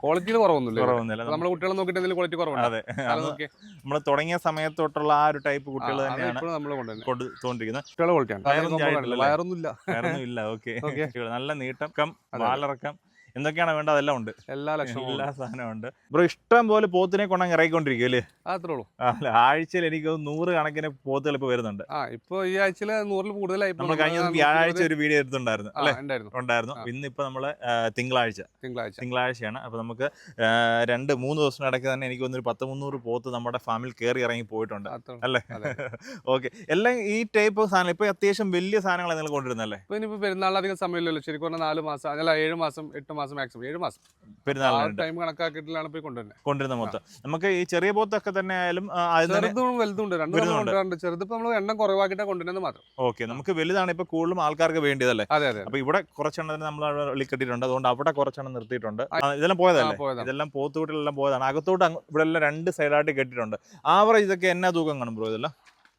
ക്വാളിറ്റിയിൽ കുറവൊന്നുമില്ല? കുറവൊന്നുമില്ല. നമ്മൾ കുട്ടികളെ നോക്കിയിട്ട് എന്തെങ്കിലും ക്വാളിറ്റി കുറവുണ്ട്? അതെ. നമ്മൾ തുടങ്ങിയ സമയത്തോട്ടുള്ള ആ ഒരു ടൈപ്പ് കുട്ടികൾ തന്നെയാണ് നമ്മൾ കൊടുത്തോണ്ടിരിക്കുന്നത് കുട്ടികളെ ക്വാളിറ്റിയാണ് വയറൊന്നും? വയറൊന്നുമില്ല. വേറൊന്നും ഇല്ല ഓക്കെ. നല്ല നീട്ടം കം വാലിറക്കം എന്തൊക്കെയാണ് വേണ്ടത് അതെല്ലാം ഉണ്ട്. എല്ലാ ലക്ഷണവും എല്ലാ സാധനവും ഉണ്ട്. ബ്രോ ഇഷ്ടം പോലെ പോത്തിനെ കൊണ്ടങ്ങ് ഇറങ്ങിക്കൊണ്ടിരിക്കും അല്ലേ അത്രേ ഉള്ളൂ. അല്ല ആഴ്ചയിൽ എനിക്ക് നൂറ് കണക്കിന് പോത്തുകൾ ഇപ്പൊ വരുന്നുണ്ട്. ആ ഇപ്പൊ ഈ ആഴ്ചയിൽ നൂറിൽ കൂടുതലായി. നമ്മൾ കഴിഞ്ഞ വ്യാഴാഴ്ച ഒരു വീഡിയോ എടുത്തിട്ടുണ്ടായിരുന്നു അല്ലേ? ഉണ്ടായിരുന്നു. ഉണ്ടായിരുന്നു. ഇപ്പൊ നമ്മൾ തിങ്കളാഴ്ച. തിങ്കളാഴ്ച. തിങ്കളാഴ്ചയാണ്. അപ്പോൾ നമുക്ക് രണ്ട് മൂന്ന് ദിവസം ഇടയ്ക്ക് തന്നെ എനിക്ക് തോന്നുന്നു പത്ത് മുന്നൂറ് പോത്ത് നമ്മുടെ ഫാമിൽ കയറി ഇറങ്ങി പോയിട്ടുണ്ട്. അല്ലേ. ഓക്കെ. എല്ലാം ഈ ടൈപ്പ് സാധനം ഇപ്പൊ അത്യാവശ്യം വലിയ സാധനങ്ങളാണ് നിങ്ങൾ കൊണ്ടുവരുന്നല്ലേ ഇപ്പൊ ഇനിയിപ്പോ പെരുന്നാളധികം സമയമില്ലല്ലോ. ശരിക്കും പറഞ്ഞാൽ നാല് മാസം അല്ല ഏഴ് മാസം എട്ട് മാസം മാക്സിമം ഏഴ് മാസം. പെരുന്നാൾ ടൈം കണക്കാക്കിയിട്ടാണ് പോയി കൊണ്ടുവരുന്നത് കൊണ്ടുവരുന്ന മൊത്തം. നമുക്ക് ഈ ചെറിയ പോത്തൊക്കെ തന്നെ ആയാലും ചെറുതും വലുതും ഉണ്ട് രണ്ടും. കൊണ്ടുവരാറുണ്ട്. ചെറുത് ഇപ്പൊ നമ്മൾ എണ്ണം കുറവാക്കിയിട്ടാണ് കൊണ്ടുവരുന്നത് മാത്രം. ഓക്കെ നമുക്ക് വലുതാണ് ഇപ്പൊ കൂടുതലും ആൾക്കാർക്ക് വേണ്ടിയതല്ലേ? അതെ അതെ അപ്പൊ ഇവിടെ കുറച്ചെണ്ണം നമ്മൾ വെളിക്കെട്ടിട്ടുണ്ട് അതുകൊണ്ട് അവിടെ കുറച്ചെണ്ണം നിർത്തിയിട്ടുണ്ട്. ഇതെല്ലാം പോയതല്ലേ? ഇതെല്ലാം പോത്തുകൂട്ടിലെല്ലാം പോയതാണ്. അകത്തോട്ട് ഇവിടെ എല്ലാം രണ്ട് സൈഡായിട്ട് കെട്ടിയിട്ടുണ്ട്. ആവറേജ് ഇതൊക്കെ എന്നാ തൂക്കം കാണും ബ്രോ ഇതെല്ലാം?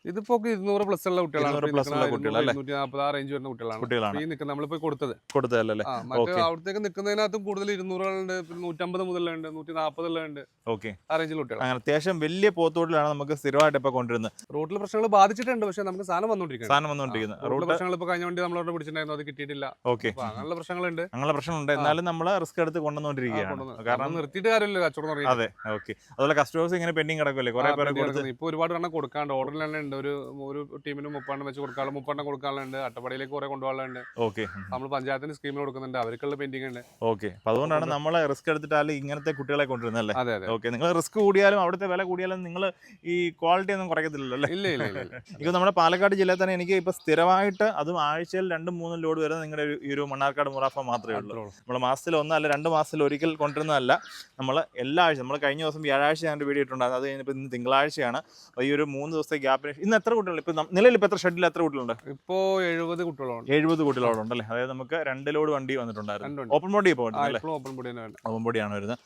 ഇതിപ്പോ ഇരുന്നൂറ് പ്ലസ് ഉള്ള കുട്ടികളാണ്. 200 plus ഉള്ള കുട്ടികളല്ലേ? നൂറ്റി നാൽപ്പത് ആ റേഞ്ച് വരുന്ന കുട്ടികളാണ്. കുട്ടികളാണ്. ഈ നിൽക്കുന്നത് നമ്മളിപ്പോ കൊടുത്തത്. കൊടുത്തതല്ലേ ആ മറ്റേ Okay. അവിടത്തേക്ക് നിൽക്കുന്നതിനകത്തും കൂടുതൽ ഇരുന്നൂറുകളുണ്ട് നൂറ്റമ്പത് മുതലുണ്ട് നൂറ്റി നാൽപ്പതുള്ളുണ്ട് ഓക്കെ ആ റേഞ്ചിൽ കുട്ടികൾ അങ്ങനെ അത്യാവശ്യം വലിയ പോത്തോട്ടിലാണ് നമുക്ക് സ്ഥിരമായിട്ട് ഇപ്പൊ കൊണ്ടുവരുന്നത് റോട്ടിൽ പ്രശ്നങ്ങൾ ബാധിച്ചിട്ടുണ്ട് പക്ഷെ നമുക്ക് സാധനം വന്നോണ്ടിരിക്കുന്നത് സാധനം വന്നുകൊണ്ടിരിക്കുന്നത് റോഡ് പ്രശ്നങ്ങൾ ഇപ്പൊ കഴിഞ്ഞ വണ്ടി നമ്മളവിടെ പിടിച്ചിട്ടുണ്ടായിരുന്നു അത് കിട്ടിയിട്ടില്ല. ഓക്കെ അങ്ങനെയുള്ള പ്രശ്നങ്ങളുണ്ട്. അങ്ങനെ പ്രശ്നമുണ്ട് എന്നാലും നമ്മൾ റിസ്ക് എടുത്ത് കൊണ്ടുവന്നോണ്ടിരിക്കുകയാണ്. കൊണ്ടുവന്നുകൊണ്ടിരിക്കുകയാണ്. കാരണം നിർത്തിയിട്ട് കാര്യമില്ല കച്ചവടം അതെ ഓക്കെ അതുപോലെ കസ്റ്റമേഴ്സ് ഇങ്ങനെ പെൻഡിങ് കിടക്കുമല്ലേ കുറെ പേരെ ഇപ്പൊ ഒരുപാട് എണ്ണം കൊടുക്കാണ്ട് ഓർഡറിൽ തന്നെ ഉണ്ട്. ഒരു ഒരു ടീമിന് മുപ്പണ്ണം വെച്ച് കൊടുക്കാനുള്ള മുപ്പണ്ണം കൊടുക്കാനുണ്ട് അട്ടപ്പാടിയിലേക്ക് കുറെ കൊണ്ടുപോകാനുണ്ട് ഓക്കെ. നമ്മൾ പഞ്ചായത്തിന്റെ സ്കീമിൽ കൊടുക്കുന്നുണ്ട്. അവർക്കുള്ള പെൻഡിങ് ഉണ്ട്. ഓക്കെ. അതുകൊണ്ടാണ് നമ്മൾ റിസ്ക് എടുത്തിട്ടാലും ഇങ്ങനത്തെ കുട്ടികളെ കൊണ്ടുവരുന്നത് അല്ലേ? അതെ അതെ. ഓക്കെ. നിങ്ങൾ റിസ്ക് കൂടിയാലും അവിടുത്തെ വില കൂടിയാലും നിങ്ങൾ ഈ ക്വാളിറ്റി ഒന്നും കുറയ്ക്കത്തില്ലല്ലോ അല്ലേ? ഇല്ല ഇല്ല ഇല്ല. എനിക്ക് നമ്മുടെ പാലക്കാട് ജില്ലയിൽ തന്നെ എനിക്ക് ഇപ്പൊ സ്ഥിരമായിട്ട് അതും ആഴ്ചയിൽ രണ്ടും മൂന്നും ലോഡ് വരുന്നത് നിങ്ങളുടെ ഒരു- ഈ ഒരു മണ്ണാർക്കാട് മുറാഫ മാത്രമേ ഉള്ളൂ. നമ്മൾ മാസത്തിൽ ഒന്നല്ല അല്ല രണ്ട് മാസത്തിൽ ഒരിക്കൽ കൊണ്ടുവരുന്നതല്ല. നമ്മൾ എല്ലാ ആഴ്ച നമ്മൾ കഴിഞ്ഞ ദിവസം വ്യാഴാഴ്ച ഞാൻ വീഡിയോ ഇട്ടുണ്ടായിരുന്നു അത് കഴിഞ്ഞപ്പോൾ ഇന്ന് തിങ്കളാഴ്ചയാണ്. അപ്പോൾ ഈ ഒരു മൂന്ന് ദിവസത്തെ ഗ്യാപ്പിന് ഇന്ന് എത്ര കുട്ടികളുണ്ട്? ഇപ്പൊ നിലയിൽ ഇപ്പൊ എത്ര ഷെഡിൽ എത്ര കുട്ടികളുണ്ട്? ഇപ്പോ എഴുപത് കുട്ടികളാണ്. എഴുപത് കുട്ടികളോടുണ്ട് ഉണ്ടല്ലേ അതായത് നമുക്ക് രണ്ട് ലോഡ് വണ്ടി വന്നിട്ടുണ്ടായിരുന്നു. ഓപ്പൺ ബോഡി ഇപ്പോൾ അല്ലേ ഓപ്പൺ ബോഡിയാണ് വരുന്നത്.